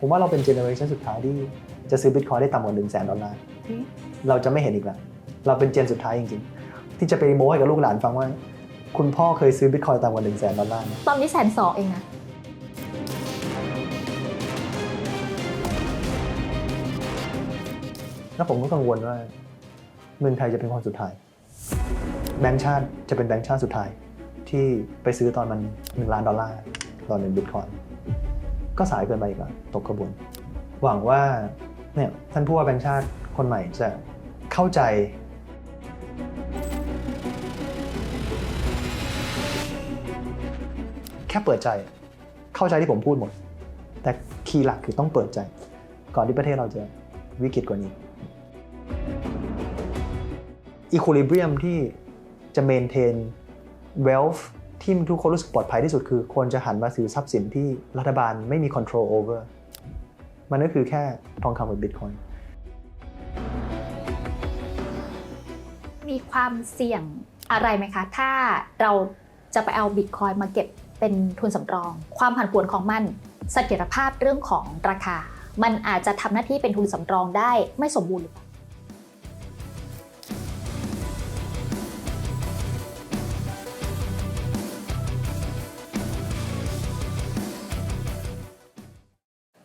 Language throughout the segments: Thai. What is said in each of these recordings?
ผมว่าเราเป็นเจเนอเรชันสุดท้ายที่จะซื้อบิตคอยได้ต่ำกว่า1 0 0 0 0แสนดอลลาร์เราจะไม่เห็นอีกแล้วเราเป็นเจนสุดท้ายจริงๆ ที่จะไปโม้ให้กับลูกหลานฟังว่า คุณพ่อเคยซื้อบิตคอยต่ำกว่า1 0 0 0 0แสนดอลลาร์นะตอนนี้แสนสองเองนะแล้วผมก็กังวลว่าเมืองไทยจะเป็นคนสุดท้าย แบงก์ชาติจะเป็นแบงก์ชาติสุดท้าย ที่ไปซื้อตอนมัน1ล้านดอลลาร์ตอนหนึ่งบิตคอย ก็สายเกินไปอีกแล้วตกกระบวน หวังว่าเนี่ยท่านผู้ว่าแบงก์ชาติคนใหม่จะเข้าใจ แค่เปิดใจเข้าใจที่ผมพูดหมด แต่คีย์หลักคือต้องเปิดใจ ก่อนที่ประเทศเราจะวิกฤตกว่านี้อีคูลิเบียมที่จะเมนเทน wealth ที่ทุกคนรู้สึกปลอดภัยที่สุดคือควรจะหันมาซื้อทรัพย์สินที่รัฐบาลไม่มี control over มันก็คือแค่ทองคำกับบิตคอยมีความเสี่ยงอะไรไหมคะ ถ้าเราจะไปเอาบิตคอยมาเก็บเป็นทุนสำรอง ความผันผวนของมันเสถียรภาพเรื่องของราคา มันอาจจะทำหน้าที่เป็นทุนสำรองได้ไม่สมบูรณ์หรือเปล่า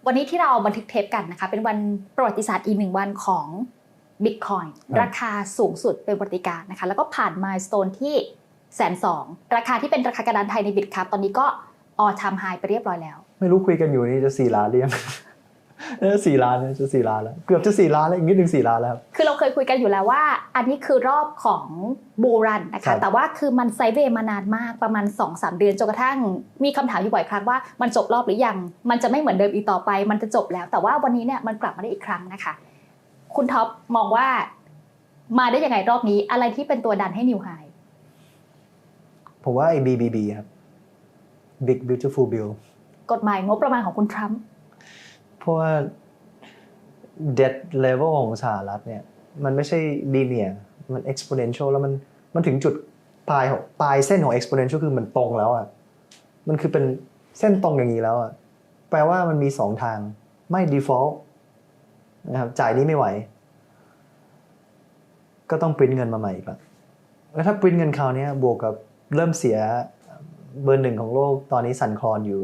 วันนี้ที่เราบันทึกเทปกันนะคะเป็นวันประวัติศาสตร์อีกหนึ่งวันของ Bitcoin ครับราคาสูงสุดเป็นประวัติการณ์นะคะแล้วก็ผ่านมายสเตนที่แสนสองราคาที่เป็นราคากระดานไทยในบิตครับตอนนี้ก็ออทามไฮไปเรียบร้อยแล้ว ไม่รู้คุยกันอยู่นี่จะสี่ล้านหรือยังเออ สี่ล้านเนี่ยจะสี่ล้านแล้วเกือบจะสี่ล้านแล้วอีกนิดหนึ่งสี่ล้านแล้วครับคือเราเคยคุยกันอยู่แล้วว่า อันนี้คือรอบของบูรันนะครัคะบแต่ว่าคือมันไซด์เวย์มานานมากประมาณ2-3เดือนจนกระทั่งมีคำถามอยู่บ่อยครั้งว่ามันจบรอบหรือยัง มันจะไม่เหมือนเดิมอีกต่อไป มันจะจบแล้ว แต่ว่าวันนี้เนี่ยมันกลับมาได้อีกครั้งนะคะ คุณท็อปมองว่ามาได้ยังไงรอบนี้ อะไรที่เป็นตัวดันให้นิวไฮผมว่าไอ้ BBB ครับ Big Beautiful Bill กฎหมายงบประมาณของคุณทรัมป์ เพราะว่า debt level ของสหรัฐเนี่ย มันไม่ใช่ linear มัน exponential แล้วมันมันถึงจุดปลายของปลายเส้นของ exponential คือมันตรงแล้วอะมันคือเป็นเส้นตรงอย่างนี้แล้วอะแปลว่ามันมีสองทางไม่ default นะครับจ่ายนี้ไม่ไหว ก็ต้องปริ้นเงินมาใหม่อีกแล้วแล้วถ้าปริ้นเงินคราวนี้บวกกับเริ่มเสียเบอร์หนึ่งของโลกตอนนี้สั่นคลอนอยู่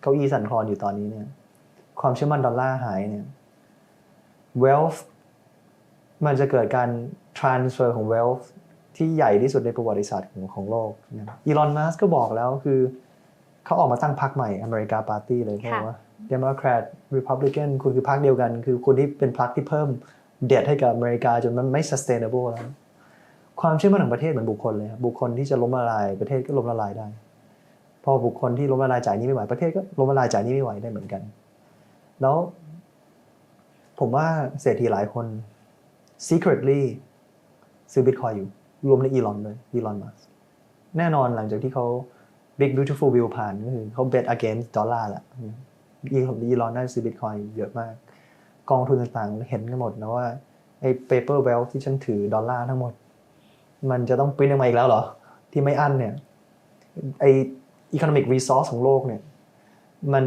เก้าอี้สั่นคลอนอยู่ตอนนี้เนี่ย ความเชื่อมั่นดอลลาร์หายเนี่ย wealth มันจะเกิดการ transfer ของ wealth ที่ใหญ่ที่สุดในประวัติศาสตร์ของของโลกนะครับอีลอนมัสก็บอกแล้วคือเขาออกมาตั้งพรรคใหม่อเมริกาปาร์ตี้เลยเขาบอกว่า Democrat Republican คุณคือพรรคเดียวกัน คือคุณที่เป็นพรรคที่เพิ่มเดดให้กับอเมริกาจนมันไม่ sustainable แล้วความเชื่อมั่นของประเทศเหมือนบุคคลเลยครับบุคคลที่จะล้มละลายประเทศก็ล้มละลายได้ พอบุคคลที่ล้มละลายจ่ายหนี้ไม่ไหวประเทศก็ล้มละลายจ่ายหนี้ไม่ไหวได้เหมือนกัน แล้ว ผมว่าเศรษฐีหลายคน secretly ซื้อบิตคอยอยู่ รวมในอีลอนเลยอีลอนมัสแน่นอนหลังจากที่เขา big beautiful bill ผ่านก็คือเขา bet against ดอลลาร์แหละอีอีลอนน่าจะซื้อบิตคอยเยอะมาก กองทุนต่างๆ เห็นกันหมดนะว่าไอ้ paper wealth ที่ฉันถือดอลลาร์ทั้งหมด มันจะต้องปริ้นออกมาอีกแล้วเหรอ ที่ไม่อั้นเนี่ยไอ้ economic resource ของโลกเนี่ย มัน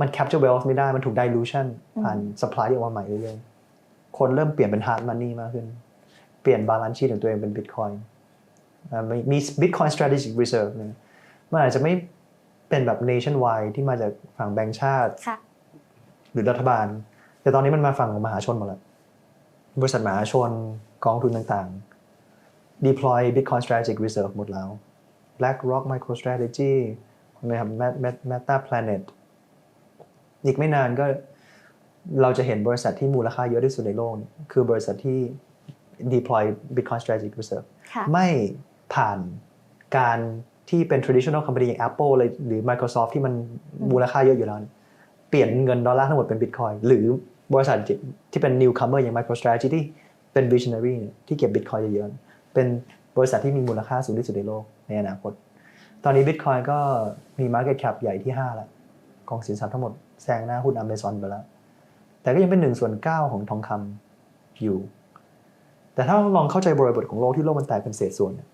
มัน capture wealth ไม่ได้ มันถูก dilution ผ่าน supply ที่ออกมาใหม่เรื่อยๆ คนเริ่มเปลี่ยนเป็น hard money มากขึ้น เปลี่ยน balance sheet ของตัวเองเป็น bitcoin อ่ามีมี bitcoin strategic reserve เนี่ยมันอาจจะไม่เป็นแบบ nationwide ที่มาจากฝั่งแบงก์ชาติค่ะหรือรัฐบาล แต่ตอนนี้มันมาฝั่งของมหาชนหมดแล้ว บริษัทมหาชนกองทุนต่างๆ deploy Bitcoin Strategic Reserve หมดแล้ว BlackRock MicroStrategy นะครับ Met- Met- Meta Planet อีกไม่นานก็เราจะเห็นบริษัทที่มูลค่าเยอะที่สุดในโลกเนี่ยคือบริษัทที่ deploy Bitcoin Strategic Reserve ค่ะไม่ผ่านการที่เป็น traditional company อย่าง Apple เลยหรือ Microsoft ที่มันมูลค่าเยอะอยู่แล้วเนี่ยเปลี่ยนเงินดอลลาร์ทั้งหมดเป็น Bitcoin หรือบริษัทที่เป็น newcomer อย่าง MicroStrategy ที่เป็น visionary เนี่ยที่เก็บ Bitcoin เยอะๆเป็นบริษัทที่มีมูลค่าสูงที่สุดในโลกในอนาคต ตอนนี้ Bitcoin ก็มี market cap ใหญ่ที่ 5 แล้วกองสินทรัพย์ทั้งหมด แซงหน้าหุ้น Amazon ไปแล้ว แต่ก็ยังเป็น1ส่วน9ของทองคำอยู่ แต่ถ้าลองเข้าใจบริบทของโลกที่โลกมันแตกเป็นเศษส่วนเนี่ย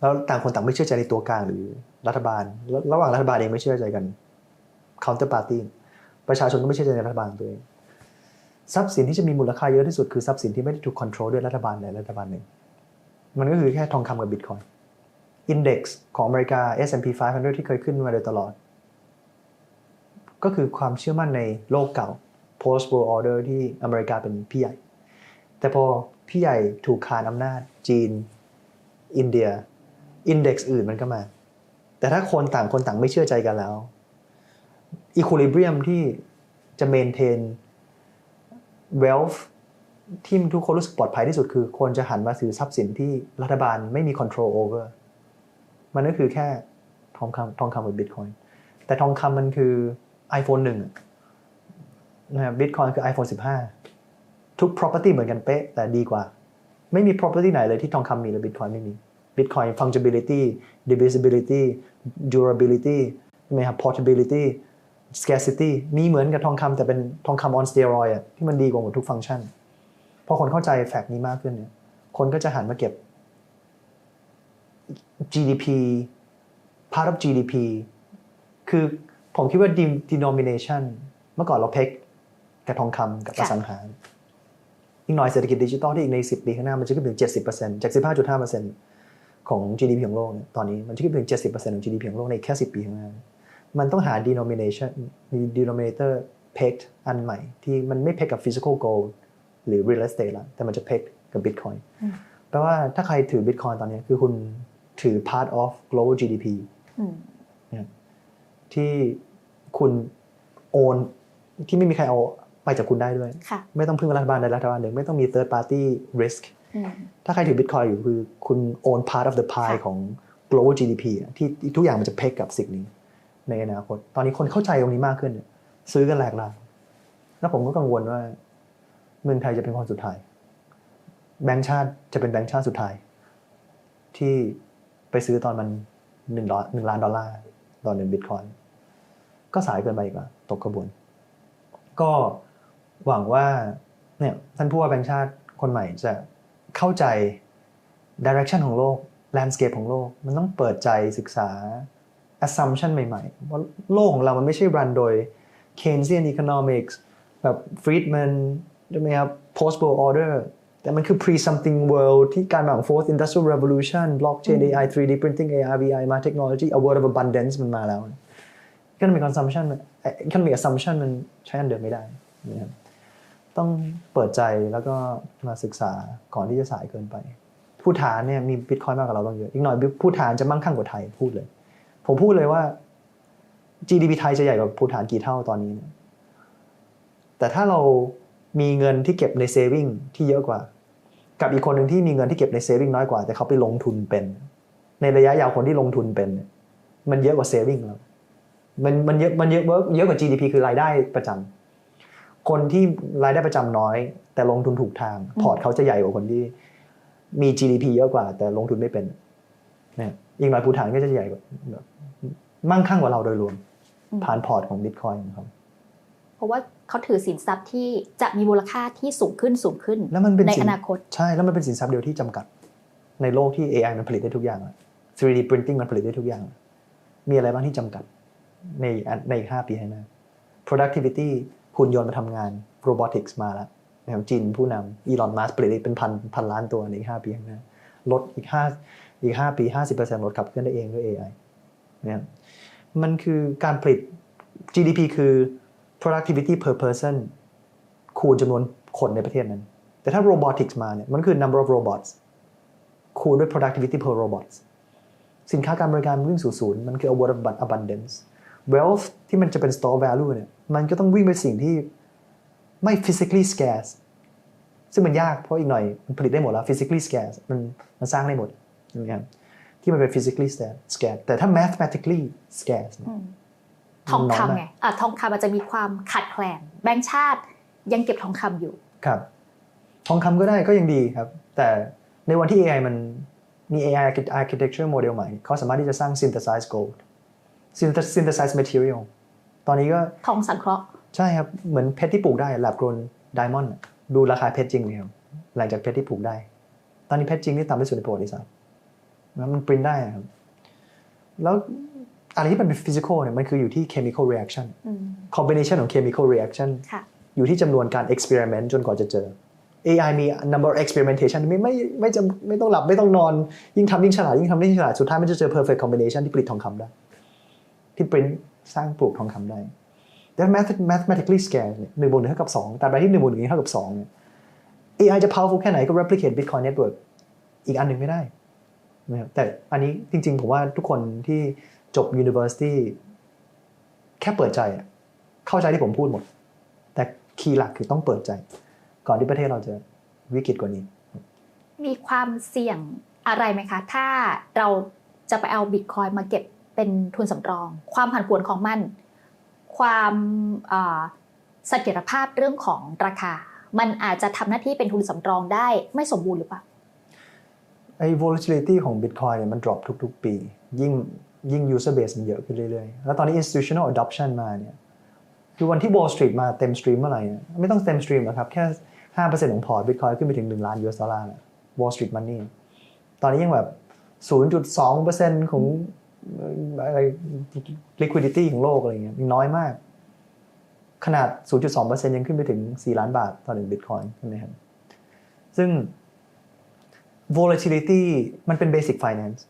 แล้วต่างคนต่างไม่เชื่อใจในตัวกลางหรือรัฐบาล ระหว่างรัฐบาลเองไม่เชื่อใจกัน counter party ประชาชนก็ไม่เชื่อใจในรัฐบาลตัวเองทรัพย์สินที่จะมีมูลค่าเยอะที่สุดคือทรัพย์สินที่ไม่ได้ถูกคอนโทรลด้วยรัฐบาลใดรัฐบาลหนึ่ง มันก็คือแค่ทองคำกับบิตคอยน์อินเด็กซ์ของอเมริกา S&P 500 ที่เคยขึ้นมาโดยตลอด ก็คือความเชื่อมั่นในโลกเก่า post world order ที่อเมริกาเป็นพี่ใหญ่ แต่พอพี่ใหญ่ถูกคานอำนาจจีน อินเดียอินเด็กซ์อื่นมันก็มา แต่ถ้าคนต่างคนต่างไม่เชื่อใจกันแล้วอีคูลิเบียมที่จะเมนเทน wealth ที่ทุกคนรู้สึกปลอดภัยที่สุดคือควรจะหันมาซื้อทรัพย์สินที่รัฐบาลไม่มี control over มันก็คือแค่ทองคำทองคำกับบิตคอยน์แต่ทองคำมันคือ iPhone 1นะครับบิตคอยคือ iPhone 15 ทุก property เหมือนกันเป๊ะ แต่ดีกว่า ไม่มี property ไหนเลยที่ทองคำมีและบิตคอยไม่มี Bitcoin fungibility divisibility durability ใช่ไหมครับ portability scarcity มีเหมือนกับทองคำแต่เป็นทองคำ on steroid อะที่มันดีกว่าหมดทุกฟังก์ชัน พอคนเข้าใจแฟกต์นี้มากขึ้นเนี่ยคนก็จะหันมาเก็บ GDP part of GDP คือ ผมคิดว่า de- denomination เมื่อก่อนเราเพ็กกับทองคำกับอค่ะสังหาอีกหน่อยเศรษฐกิจดิจิตอลที่อีกใน 10 ปีข้างหน้า มันจะขึ้นถึง 70%จาก 15.5%ของ GDP ของโลกเนี่ยตอนนี้มันจะขึ้นถึง 70%ของ GDP ของโลกในแค่ 10 ปีข้างหน้า มันต้องหา denomination denominator pegged อันใหม่ ที่มันไม่ peg กับ physical gold หรือ real estate ละแต่มันจะ peg กับ bitcoin อืมแปลว่าถ้าใครถือ bitcoin ตอนนี้คือคุณถือ part of global GDP อืมที่คุณ โอนที่ไม่มีใครเอาไปจากคุณได้ด้วยค่ะไม่ต้องพึ่งรัฐบาลใดรัฐบาลหนึ่งไม่ต้องมี third party risk อืมถ้าใครถือ Bitcoin อยู่คือคุณ own part of the pie ค่ะของ global GDP อะที่ทุกอย่างมันจะเพกกับสิ่งนี้ ในอนาคต ตอนนี้คนเข้าใจตรงนี้มากขึ้นเนี่ยซื้อกันแหลกลานแล้วผมก็กังวลว่า เมืองไทยจะเป็นคนสุดท้าย แบงก์ชาติจะเป็นแบงก์ชาติสุดท้าย ที่ไปซื้อตอนมันหนึ่งล้านหนึ่งล้านดอลลาร์ต่อหนึ่งบิตคอย ก็สายเกินไปอีกแล้วตกกระบวน ก็หวังว่าเนี่ยท่านผู้ว่าแบงก์ชาติคนใหม่จะเข้าใจ direction ของโลก landscape ของโลก มันต้องเปิดใจศึกษา assumption ใหม่ๆ ว่าโลกของเรามันไม่ใช่ run โดย Keynesian economics แบบ Friedman ใช่ไหมครับ post world order แต่มันคือ pre something world ที่การมาของ fourth industrial revolution blockchain AI 3D printing AR VR มา technology a world of abundance มันมาแล้ว economic consumption มันเอ่อ economic assumption มันใช้อันเดิมไม่ได้นะครับต้องเปิดใจแล้วก็มาศึกษาก่อนที่จะสายเกินไป ผู้ฐานเนี่ยมีบิตคอยมากกว่าเราต้องเยอะอีกหน่อยผู้ฐานจะมั่งคั่งกว่าไทยพูดเลย ผมพูดเลยว่า GDP ไทยจะใหญ่กว่าผู้ฐานกี่เท่าตอนนี้แต่ถ้าเรามีเงินที่เก็บในเซฟิงที่เยอะกว่า กับอีกคนหนึ่งที่มีเงินที่เก็บในเซฟิงน้อยกว่า แต่เขาไปลงทุนเป็น ในระยะยาวคนที่ลงทุนเป็น มันเยอะกว่าเซฟิงเรา มันมันเยอะมันเยอะเยอะกว่า GDP คือรายได้ประจำคนที่รายได้ประจำน้อย แต่ลงทุนถูกทาง พอร์ตเขาจะใหญ่กว่าคนที่มี GDP เยอะกว่า แต่ลงทุนไม่เป็นเนี่ยอีกหน่อยภูฐานก็จะใหญ่กว่าแบบมั่งคั่งกว่าเราโดยรวมอืมผ่านพอร์ตของบิตคอยน์ของเขาเพราะว่าเขาถือสินทรัพย์ที่จะมีมูลค่าที่สูงขึ้นสูงขึ้นแล้วมันเป็นในสิอนนาคต ใช่แล้วมันเป็นสินทรัพย์เดียวที่จำกัด ในโลกที่ AI มันผลิตได้ทุกอย่างอะ 3D printing มันผลิตได้ทุกอย่าง มีอะไรบ้างที่จำกัด ในในอีกห้าปีข้างหน้า productivity หุ่นยนต์มาทำงาน robotics มาแล้วนะครับจีนผู้นำอีลอนมัสผลิตเป็นพันพันล้านตัวในอีกห้าปีข้างหน้าลดอีกห้าอีกห้าปีห้าสิบเปอร์เซ็นต์ลดขับเคลื่อนได้เองด้วย AI นะครับมันคือการผลิต GDP คือ productivity per person คูณจำนวนคนในประเทศนั้น แต่ถ้า robotics มาเนี่ยมันคือ number of robots คูณด้วย productivity per robots สินค้าการบริการวิ่งสู่ศูนย์มันคือ a world of abundance wealth ที่มันจะเป็น store value เนี่ยมันก็ต้องวิ่งไปสิ่งที่ไม่ physically scarce ซึ่งมันยากเพราะอีกหน่อยมันผลิตได้หมดแล้ว physically scarce มันมันสร้างได้หมดใช่ไหมครับที่มันเป็น physically scarce แต่ถ้า mathematically scarce เนี่ยอืมทองน้อยมากคำไงอะทองคำมันจะมีความขาดแคลนแบงก์ชาติยังเก็บทองคำอยู่ครับทองคำก็ได้ก็ยังดีครับ แต่ในวันที่ AI มันมี AI architecture model ใหม่เขาสามารถที่จะสร้าง synthesize gold synth- synthesize material ตอนนี้ก็ทองสังเคราะห์ ใช่ครับ เหมือนเพชรที่ปลูกได้ lab grown diamond อะดูราคาเพชรจริงเลยครับหลังจากเพชรที่ปลูกได้ ตอนนี้เพชรจริงนี่ต่ำที่สุดในประวัติศาสตร์แล้วมันปริ้นได้อะครับ แล้วอะไรที่มันเป็น physical เนี่ยมันคืออยู่ที่ chemical reaction อืม combination ของ chemical reaction ค่ะอยู่ที่จำนวนการ experiment จนกว่าจะเจอ AI มี number of experimentation ไม่ไม่ไม่จะไม่ต้องหลับไม่ต้องนอน ยิ่งทำยิ่งฉลาดยิ่งทำยิ่งฉลาดสุดท้ายมันจะเจอ perfect combination ที่ผลิตทองคำได้ ที่ปริ้นสร้างปลูกทองคำได้แต่ math- mathematically scarce เนี่ยหนึ่งบวกหนึ่งเท่ากับสองแต่ใบที่หนึ่งบวกหนึ่งเท่ากับสองเนี่ย AI จะ powerful แค่ไหนก็ replicate Bitcoin network อีกอันหนึ่งไม่ได้นะครับแต่อันนี้จริงๆ ผมว่าทุกคนที่จบ university แค่เปิดใจ เข้าใจที่ผมพูดหมด แต่คีย์หลักคือต้องเปิดใจ ก่อนที่ประเทศเราจะวิกฤตกว่านี้ มีความเสี่ยงอะไรไหมคะ ถ้าเราจะไปเอาบิตคอยมาเก็บ เป็นทุนสำรอง ความผันผวนของมัน ความเสถียรภาพเรื่องของราคา มันอาจจะทำหน้าที่เป็นทุนสำรองได้ไม่สมบูรณ์หรือเปล่าไอ้ volatility ของ Bitcoin เนี่ยมัน drop ทุก ๆ ปี ยิ่งยิ่ง user base มันเยอะขึ้นเรื่อยๆ แล้วตอนนี้ institutional adoption มาเนี่ยคือวันที่ Wall Street มาเต็มสตรีมเมื่อไหร่เนี่ยไม่ต้องเต็มสตรีมหรอกครับ แค่5%ของพอร์ต Bitcoin ขึ้นไปถึง1ล้าน US ดอลลาร์แล้ว Wall Street Money ตอนนี้ยังแบบ 0.2%ของเอะไร liquidity ของโลกอะไรเงี้ยน้อยมาก ขนาด 0.2%ยังขึ้นไปถึง 4 ล้านบาทต่อหนึ่งบิตคอยน์ใช่ไหมครับ ซึ่ง volatility มันเป็น basic finance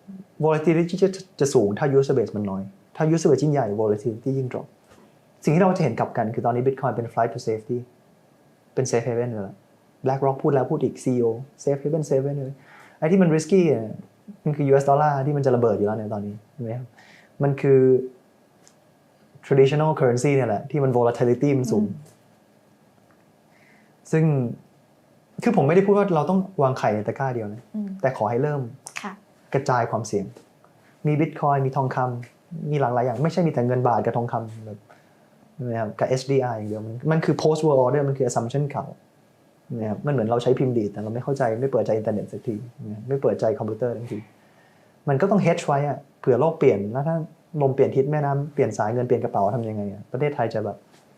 volatility จะจะสูงถ้า user base มันน้อย ถ้า user base ยิ่งใหญ่ volatility ยิ่ง drop สิ่งที่เราจะเห็นกลับกันคือตอนนี้ bitcoin เป็น flight to safety เป็น safe haven แล้ว BlackRock พูดแล้วพูดอีก CEO safe haven safe haven เลยไอ้ที่มัน risky มันคือ US ดอลลาร์ที่มันจะระเบิดอยู่แล้วในตอนนี้ใช่ไหมครับมันคือ traditional currency เนี่ยแหละ ที่มัน volatility มันสูง ซึ่งคือผมไม่ได้พูดว่าเราต้องวางไข่ในตะกร้าเดียวนะอืมแต่ขอให้เริ่มค่ะกระจายความเสี่ยง มีบิตคอยมีทองคำมีหลากหลายอย่าง ไม่ใช่มีแต่เงินบาทกับทองคำแบบนะครับกับ SDR อย่างเดียวมันมันคือ post world order มันคือ assumption เก่า นะครับมันเหมือนเราใช้พิมพ์ดีดแต่เราไม่เข้าใจไม่เปิดใจอินเทอร์เน็ตสักทีไม่เปิดใจคอมพิวเตอร์ทันทีมันก็ต้อง hedge ไว้อะเผื่อโลกเปลี่ยนแล้วถ้าลมเปลี่ยนทิศแม่น้ำเปลี่ยนสายเงินเปลี่ยนกระเป๋าทำยังไงอะประเทศไทยจะแบบ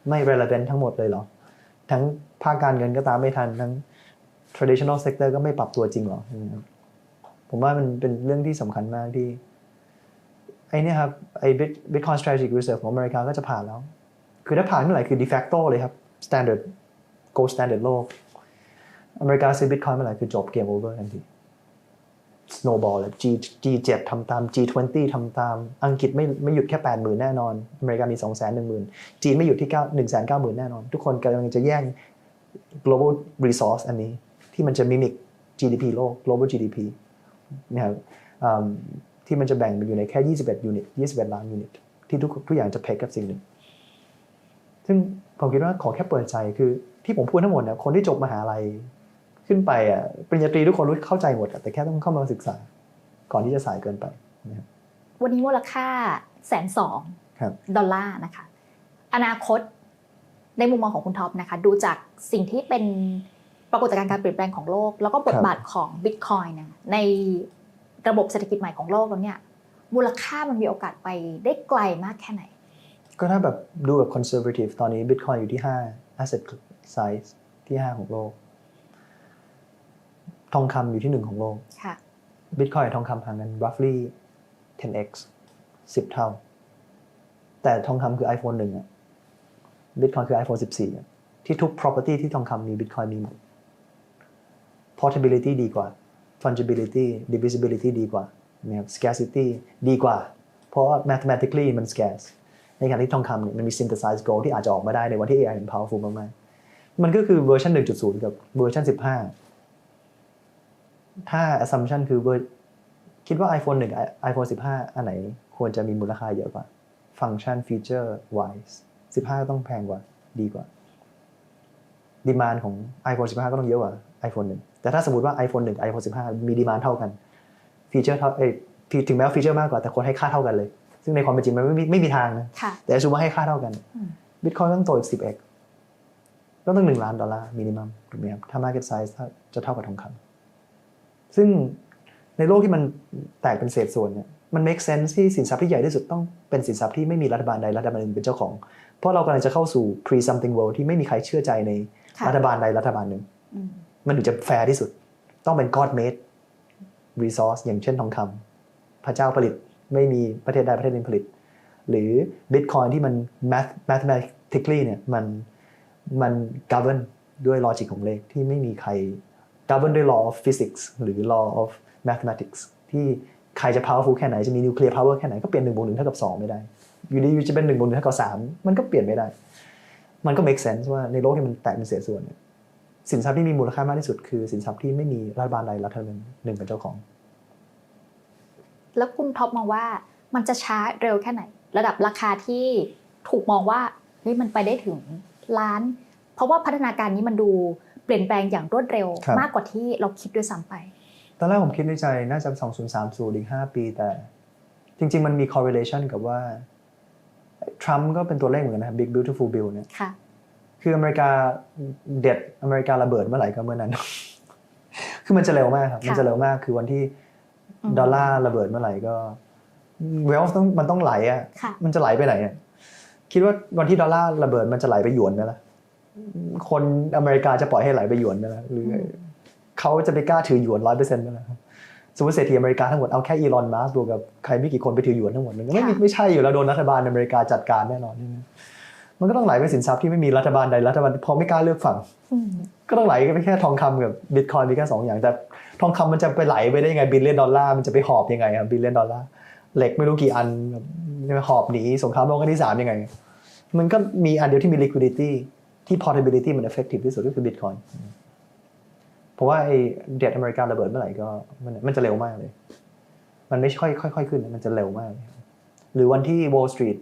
ไม่ relevant ทั้งหมดเลยเหรอ ทั้งภาคการเงินก็ตามไม่ทันทั้ง traditional sector ก็ไม่ปรับตัวจริงหรอผมว่ามันเป็นเรื่องที่สำคัญมากที่ไอ้นี่ครับไอ้ Bitcoin Strategic Reserve ของอเมริกาก็จะผ่านแล้ว คือถ้าผ่านเมื่อไหร่คือ de facto เลยครับ standard gold standard โลก อเมริกาซื้อ Bitcoin เมื่อไหร่คือจบเกม over ทันที snowball เลย G G7 ทำตาม G20 ทำตาม อังกฤษไม่ไม่หยุดแค่ 8 0,000 แน่นอน อเมริกามี 2 1 0 0 0 0 จีนไม่หยุดที่ 9 1 9 0 0 0 0 แน่นอน ทุกคนกำลังจะแย่ง global resource อันนี้ที่มันจะ mimic GDP โลก global GDP นะครับที่มันจะแบ่งไปอยู่ในแค่ 21 ยูนิต 21 ล้านยูนิต ที่ทุกทุกอย่างจะเพกกับสิ่งหนึ่ง ซึ่งผมคิดว่าขอแค่เปิดใจคือที่ผมพูดทั้งหมดเนี่ยคนที่จบมหาลัย ขึ้นไปอะปริญญาตรีทุกคนรู้เข้าใจหมดอะแต่แค่ต้องเข้ามาศึกษา ก่อนที่จะสายเกินไปนะครับวันนี้มูลค่าแสนสองครับดอลลาร์นะคะ อนาคตในมุมมองของคุณท็อปนะคะ ดูจากสิ่งที่เป็นปรากฏการณ์การเปลี่ยนแปลงของโลก แล้วก็บทบาทของบิตคอยน์นะในระบบเศรษฐกิจใหม่ของโลกแล้วเนี่ยมูลค่ามันมีโอกาสไปได้ไกลมากแค่ไหน ก็ถ้าแบบดูแบบ conservative ตอนนี้ Bitcoin อยู่ที่ 5 asset size ที่ 5 ของโลก ทองคำอยู่ที่1ของโลกค่ะ Bitcoin กับทองคำห่างกัน roughly 10x 10เท่า แต่ทองคำคือ iPhone 1อะ Bitcoin คือ iPhone 14อะที่ทุก property ที่ทองคำมี Bitcoin มีหมด portability ดีกว่า fungibility divisibility ดีกว่านะครับ scarcity ดีกว่า เพราะว่า mathematically มัน scarce ในขณะที่ทองคำเนี่ยมันมี synthesized gold ที่อาจจะออกมาได้ในวันที่ AI มัน powerful มากๆมันก็คือเวอร์ชัน1.0 กับเวอร์ชัน15 ถ้า assumption คือเวอร์คิดว่า iPhone 1 iPhone 15 อันไหนควรจะมีมูลค่าเยอะกว่า ฟังก์ชัน feature wise 15 ต้องแพงกว่าดีกว่าดีมานของ iPhone 15 ก็ต้องเยอะกว่า iPhone 1 แต่ถ้าสมมติว่า iPhone 1 iPhone 15 มีดีมานเท่ากันฟีเจอร์เท่าเอ้ยถึงแม้ว่าฟีเจอร์มากกว่าแต่คนให้ค่าเท่ากันเลย ซึ่งในความเป็นจริงมันไม่มีไม่มีทางนะค่ะแต่สมมติว่าให้ค่าเท่ากันอืมบิตคอยต้องโตอีก 10x ก็ต้องหนึ่งล้านดอลลาร์มินิมัมถูกไหมครับถ้า market size ถ้าจะเท่ากับทองคำ ซึ่งในโลกที่มันแตกเป็นเศษส่วนเนี่ยมัน make sense ที่สินทรัพย์ที่ใหญ่ที่สุดต้องเป็นสินทรัพย์ที่ไม่มีรัฐบาลใดรัฐบาลหนึ่งเป็นเจ้าของ เพราะเรากำลังจะเข้าสู่ pre something world ที่ไม่มีใครเชื่อใจในค่ะรัฐบาลใดรัฐบาลหนึ่งอืมมันถึงจะแฟร์ที่สุด ต้องเป็น God made resource อย่างเช่นทองคำพระเจ้าผลิตไม่มีประเทศใดประเทศหนึ่งผลิต หรือ Bitcoin ที่มัน math mathematically เนี่ยมันมัน govern ด้วย logic ของเลขที่ไม่มีใคร govern ด้วย law of physics หรือ law of mathematics ที่ใครจะ powerful แค่ไหนจะมี nuclear power แค่ไหนก็เปลี่ยน1บวก1เท่ากับ 2 ไม่ได้ อยู่ดีอยู่จะเป็น1บวก1เท่ากับ 3 มันก็เปลี่ยนไม่ได้ มันก็ make sense ว่าในโลกที่มันแตกเป็นเศษส่วนเนี่ยสินทรัพย์ที่มีมูลค่ามากที่สุดคือสินทรัพย์ที่ไม่มีรัฐบาลใดรัฐบาลหนึ่งเป็นเจ้าของ แล้วคุณท็อปมองว่ามันจะช้าเร็วแค่ไหน ระดับราคาที่ถูกมองว่าเฮ้ยมันไปได้ถึงล้าน เพราะว่าพัฒนาการนี้มันดู ปลี่ยนแปลงอย่างรวดเร็วครับมากกว่าที่เราคิดด้วยซ้ำไป ตอนแรกผมคิดในใจน่าจะ 2030 อีก 5 ปี แต่ จริง ๆ มันมี correlation กับว่าทรัมป์ก็เป็นตัวเลขเหมือนกันนะครับ big beautiful bill เนี่ยค่ะคืออเมริกาเด็ดอเมริการะเบิดเมื่อไหร่ก็เมื่อนั้น คือมันจะเร็วมากครับค่ะมันจะเร็วมากคือวันที่อืมดอลลาร์ระเบิดเมื่อไหร่ก็เวลต้องมันต้องไหลอะค่ะมันจะไหลไปไหนอะคิดว่าวันที่ดอลลาร์ระเบิดมันจะไหลไปหยวนไหมล่ะ คนอเมริกาจะปล่อยให้ไหลไปหยวนไหมล่ะหรืออมเขาจะไปกล้าถือหยวนร้อยเปอร์เซ็นต์ไหมล่ะครับสมมติเศรษฐีอเมริกาทั้งหมดเอาแค่อีลอนมัสก์บวกกับใครไม่กี่คนไปถือหยวนทั้งหมดมันก็ไม่มีไม่ใช่อยู่แล้วโดนรัฐบาลอเมริกาจัดการแน่นอนใช่ไหมมันก็ต้องไหลไปสินทรัพย์ที่ไม่มีรัฐบาลใดรัฐบาลพอไม่กล้าเลือกฝั่งอืมก็ต้องไหลไปแค่ทองคำกับบิตคอยมีแค่สองอย่างแต่ทองคำมันจะไปไหลไปได้ยังไงบิลเลียนดอลลาร์มันจะไปหอบยังไงครับบิลเลียนดอลลาร์เหล็กไม่รู้กี่อันแบบหอบหนีสงครามโลกครั้งที่สามยังไง มันก็มีอันเดียวที่มี liquidity ที่ portability มัน effective ที่สุดก็คือ Bitcoin เพราะว่าไอ้เด็ดอเมริการะเบิดเมื่อไหร่ก็มันมันจะเร็วมากเลย มันไม่ค่อยค่อยๆขึ้นมันจะเร็วมากเลยหรือวันที่ Wall Street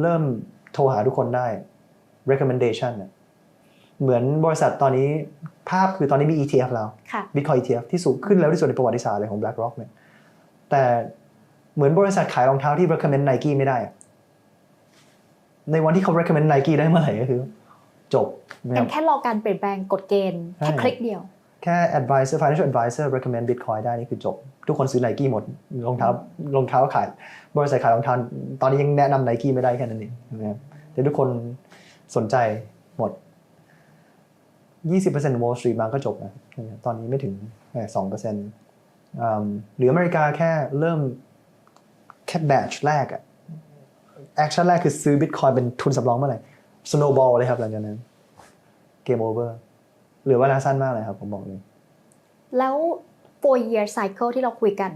เริ่มโทรหาทุกคนได้ recommendation น่ะเหมือนบริษัทตอนนี้ภาพคือตอนนี้มี ETF แล้วค่ะ Bitcoin ETF ที่สูงขึ้นแล้วที่สุดในประวัติศาสตร์เลยของ BlackRock เนี่ยแต่เหมือนบริษัทขายรองเท้าที่ recommend Nike ไม่ได้อะในวันที่เขา recommend Nike ได้เมื่อไหร่ก็คือ จบนะคเป็รันบแค่รอการเปลี่ยนแปลงกฎเกณฑ์แค่ใช่คลิกเดียว แค่ advisor financial advisor recommend Bitcoin ได้นี่คือจบ ทุกคนซื้อ Nike หมดรองเท้ารองเท้าขายบริษัทขายรองเท้าตอนนี้ยังแนะนำ Nike ไม่ได้แค่นั้นเองนะครับแต่ทุกคนสนใจหมด 20% Wall Street มาก็จบนะตอนนี้ไม่ถึงสองเปอร์เซ็นต์หรืออเมริกาแค่เริ่มแค่แบตชแรกอะแอคชั่นแรกคือซื้อ Bitcoin เป็นทุนสำรองเมื่อไหร่ snowball เลยครับหลังจากนั้น Game over เหลือเวลาสั้นมากเลยครับผมบอกเลยแล้ว four year cycle ที่เราคุยกัน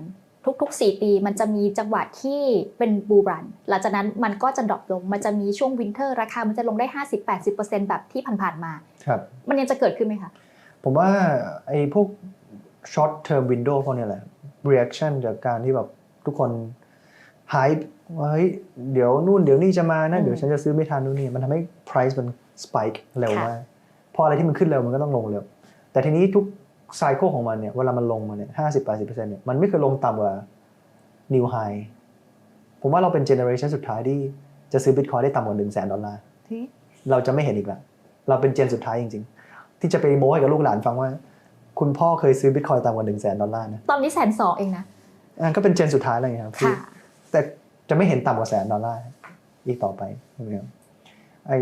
ทุกๆ 4 ปีมันจะมีจังหวะที่เป็นบูรัน หลังจากนั้นมันก็จะดรอปลง มันจะมีช่วงวินเทอร์ราคา มันจะลงได้ 50-80%แบบที่ผ่านๆมา ครับ มันยังจะเกิดขึ้นไหมคะ ผมว่าไอ้พวก short term window พวกเนี้แหละ reaction จากการที่แบบทุกคน hype ว่าเฮ้ยเดี๋ยวนู่นเดี๋ยวนี่จะมานะอืมเดี๋ยวฉันจะซื้อไม่ทันนู่นนี่มันทำให้ price มัน spike เร็วค่ะมากพออะไรที่มันขึ้นเร็วมันก็ต้องลงเร็ว แต่ทีนี้ทุก cycle ของมันเนี่ยเวลามันลงมาเนี่ยห้าสิบแปดสิบเปอร์เซ็นต์เนี่ยมันไม่เคยลงต่ำกว่า new high ผมว่าเราเป็น generation สุดท้ายที่จะซื้อ bitcoin ได้ต่ำกว่าหนึ่งแสนดอลลาร์เราจะไม่เห็นอีกแล้วเราเป็นเจนสุดท้ายจริง ๆ ที่จะไปโม้ให้กับลูกหลานฟังว่า คุณพ่อเคยซื้อบิตคอยต่ำกว่าหนึ่งแสนดอลลาร์นะตอนนี้แสนสองเองนะอะก็เป็นเจนสุดท้ายเลยครับค่ะ แต่จะไม่เห็นต่ำกว่าแสนดอลลาร์อีกต่อไปนะครับไอ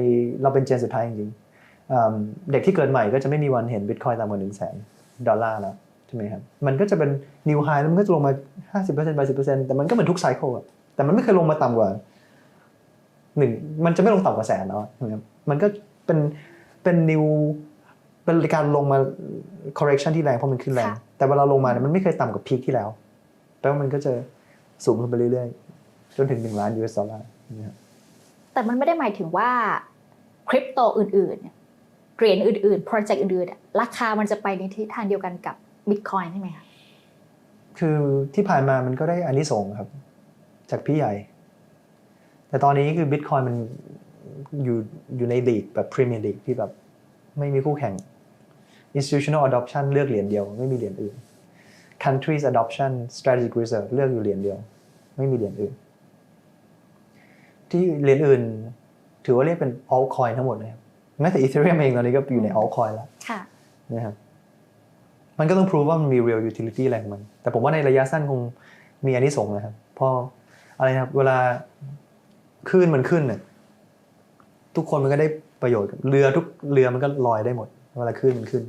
เราเป็นเจนสุดท้ายจริงๆอ่าเด็กที่เกิดใหม่ก็จะไม่มีวันเห็นบิตคอยต่ำกว่าหนึ่งแสนดอลลาร์แล้วใช่ไหมครับมันก็จะเป็นนิวไฮแล้วมันก็จะลงมา 50% 80%แต่มันก็เหมือนทุกไซเคิลอะแต่มันไม่เคยลงมาต่ำกว่าหนึ่งมันจะไม่ลงต่ำกว่าแสนแล้วอะนะครับมันก็เป็นเป็นนิวเป็นการลงมา correction ที่แรงเพราะมันขึ้นแรงค่ะแต่เวลาลงมาเนี่ยมันไม่เคยต่ำกว่าพีคที่แล้วแปลว่ามันก็จะ สูงขึ้นไปเรื่อยๆ จนถึงหนึ่งล้าน US ดอลลาร์นะครับแต่มันไม่ได้หมายถึงว่าคริปโตอื่นๆเนี่ยเหรียญอื่นๆ โปรเจกต์อื่นๆอะราคามันจะไปในทิศทางเดียวกันกับบิตคอยใช่ไหมคะคือที่ผ่านมามันก็ได้อานิสงส์ครับ จากพี่ใหญ่ แต่ตอนนี้คือบิตคอยมันอยู่อยู่ในลีกแบบพรีเมียร์ลีกที่แบบไม่มีคู่แข่ง institutional adoption เลือกเหรียญเดียว ไม่มีเหรียญอื่น countries adoption strategic reserve เลือกอยู่เหรียญเดียว ไม่มีเหรียญอื่น ที่เหรียญอื่น ถือว่าเรียกเป็น altcoin ทั้งหมดเลยครับแม้แต่ ethereum เองตอนนี้ก็อยู่ใน altcoin แล้วค่ะนะครับมันก็ต้อง prove ว่ามันมี real utility อะไรของมัน แต่ผมว่าในระยะสั้นคงมีอันนี้ส่งส์นะครับเพออะไรนะครับ เวลาคลื่นมันขึ้นเนี่ยทุกคนมันก็ได้ประโยชน์กับเรือทุกเรือมันก็ลอยได้หมด เวลาคลื่นมันขึ้น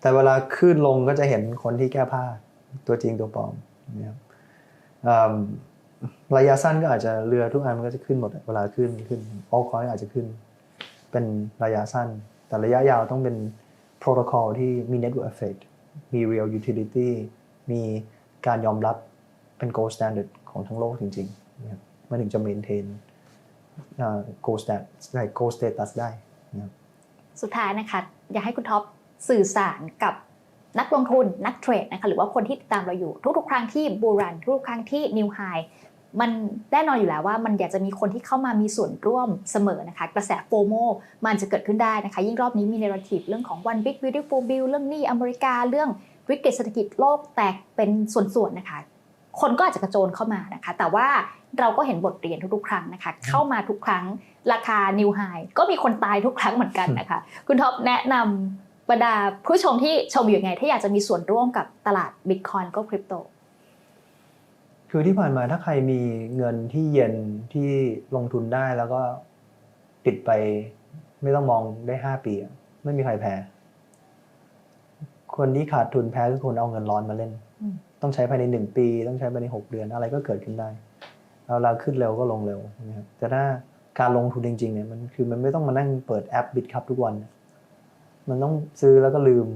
แต่เวลาคลื่นลงก็จะเห็นคนที่แก้ผ้าตัวจริงตัวปลอมนะครับระยะสั้นก็อาจจะเรือทุกอันมันก็จะขึ้นหมดเวลาขึ้นขึ้นออคอยอาจจะขึ้น เป็นระยะสั้น แต่ระยะยาวต้องเป็นโปรโตคอลที่มี network effect มี real utility มีการยอมรับเป็น gold standard ของทั้งโลกจริงๆนะมันถึงจะ maintain gold status ได้ gold status ได้ สุดท้ายนะคะ อยากให้คุณท็อป สื่อสารกับนักลงทุนนักเทรดนะคะหรือว่าคนที่ติดตามเราอยู่ทุกๆ ครั้งที่บูรันทุกๆครั้งที่นิวไฮมันแน่นอนอยู่แล้วว่ามันอยากจะมีคนที่เข้ามามีส่วนร่วมเสมอนะคะ กระแสโฟโมมันจะเกิดขึ้นได้นะคะ ยิ่งรอบนี้มีเนราทีฟเรื่องของ one big beautiful bill เรื่องหนี้อเมริกาเรื่องวิกฤตเศรษฐกิจโลกแตกเป็นส่วนๆนะคะ คนก็อาจจะกระโจนเข้ามานะคะ แต่ว่าเราก็เห็นบทเรียนทุกๆ ครั้งนะคะ เข้ามาทุกครั้งราคานิวไฮก็มีคนตายทุกครั้งเหมือนกันนะคะ คุณท็อปแนะนำ บรรดาผู้ชมที่ชมอยู่ยังไง ถ้าอยากจะมีส่วนร่วมกับตลาดบิตคอยน์ก็คริปโต คือที่ผ่านมาถ้าใครมีเงินที่เย็นที่ลงทุนได้แล้วก็ปิดไป ไม่ต้องมองได้ห้าปีอะไม่มีใครแพ้ คนที่ขาดทุนแพ้คือคนเอาเงินร้อนมาเล่นอืมต้องใช้ภายในหนึ่งปี ต้องใช้ภายในหกเดือนอะไรก็เกิดขึ้นได้เอาเราขึ้นเร็วก็ลงเร็วนะครับแต่ถ้าการลงทุนจริงๆเนี่ยมันคือมันไม่ต้องมานั่งเปิดแอปบิตครับทุกวัน มันต้องซื้อแล้วก็ลืม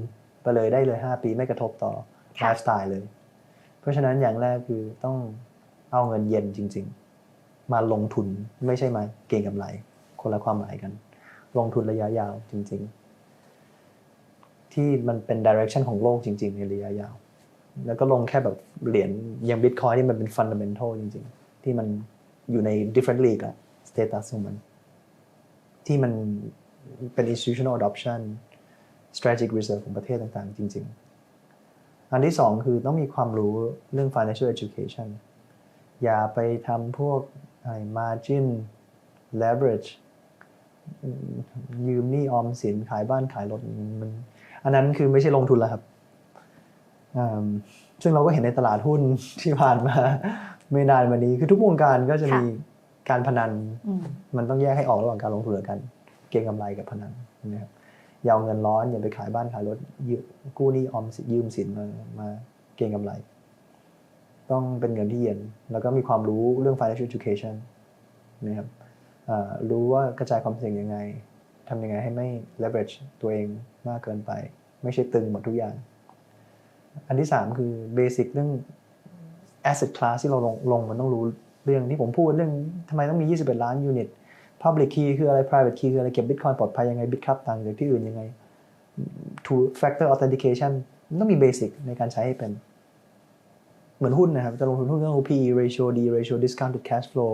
ไปเลยได้เลยห้าปีไม่กระทบต่อไลค่ะฟ์สไตล์เลย เพราะฉะนั้นอย่างแรกคือต้องเอาเงินเย็นจริง ๆ มาลงทุนไม่ใช่มาเก็งกำไร คนละความหมายกัน ลงทุนระยะยาวจริง ๆ ที่มันเป็นดิเรกชันของโลกจริง ๆ ในระยะยาว แล้วก็ลงแค่แบบเหรียญอย่างบิตคอยนี่มันเป็นฟันดัมเบลทัลจริง ๆ ที่มันอยู่ใน different league อะสเตตัสของมัน ที่มันเป็น institutional adoption strategic reserve ของประเทศต่างๆ จริง ๆ อันที่สองคือต้องมีความรู้เรื่อง financial education อย่าไปทำพวกอะไร margin leverage อืมยืมหนี้ออมสินขายบ้านขายรถมันอันนั้นคือไม่ใช่ลงทุนแล้วครับอืมซึ่งเราก็เห็นในตลาดหุ้นที่ผ่านมา ไม่นานมานี้คือทุกวงการก็จะมีการพนันอืมมันต้องแยกให้ออกระหว่างการลงทุนกับการเก็งกำไรกับพนันนะครับ อย่าเอาเงินร้อนอย่าไปขายบ้านขายรถยืมกู้หนี้ออมสินยืมสินมามาเก็งกำไร ต้องเป็นเงินที่เย็น แล้วก็มีความรู้เรื่อง financial education นะครับรู้ว่ากระจายความเสี่ยงยังไงทำยังไงให้ไม่ leverage ตัวเองมากเกินไป ไม่ใช่ตึงหมดทุกอย่าง อันที่สามคือ basic เรื่อง asset class ที่เราลงลงมันต้องรู้เรื่องที่ผมพูดเรื่องทำไมต้องมี 21 ล้าน unit public key คืออะไร private key คืออะไร เก็บ bitcoin ปลอดภัยยังไง bitcup ต่างจากที่อื่นยังไง two factor authentication มันต้องมี basic ในการใช้ให้เป็น เหมือนหุ้นนะครับ จะลงทุนหุ้นต้องรู้ PE ratio D ratio discounted cash flow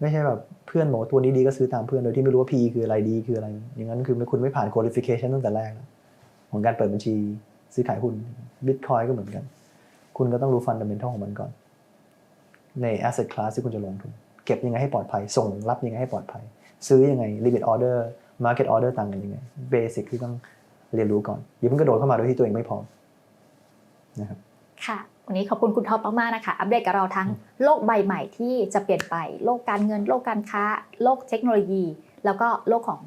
ไม่ใช่แบบเพื่อนบอกตัวนี้ดีก็ซื้อตามเพื่อนโดยที่ไม่รู้ว่า PE คืออะไรดีคืออะไร อย่างนั้นคือไม่คุณไม่ผ่าน qualification ตั้งแต่แรกนะของการเปิดบัญชีซื้อขายหุ้น Bitcoin ก็เหมือนกัน คุณก็ต้องรู้ fundamental ของมันก่อน ใน asset class ที่คุณจะลงทุน เก็บยังไงให้ปลอดภัย ส่งรับยังไงให้ปลอดภัย ซื้อยังไง limit order market order ต่างกันยังไง basic ที่ต้องเรียนรู้ก่อนอย่าเพิ่งกระโดดเข้ามาโดยที่ตัวเองไม่พร้อมนะครับค่ะวันนี้ขอบคุณคุณท็อปมากๆนะคะ อัปเดตกับเราทั้งโลกใบใหม่ที่จะเปลี่ยนไป โลกการเงิน โลกการค้า โลกเทคโนโลยี แล้วก็โลกของ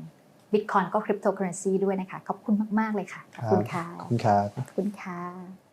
Bitcoin ก็คริปโตเคอเรนซีด้วยนะคะ ขอบคุณมาก ๆ เลยค่ะ ขอบคุณค่ะ ขอบคุณครับขอบคุณค่ะ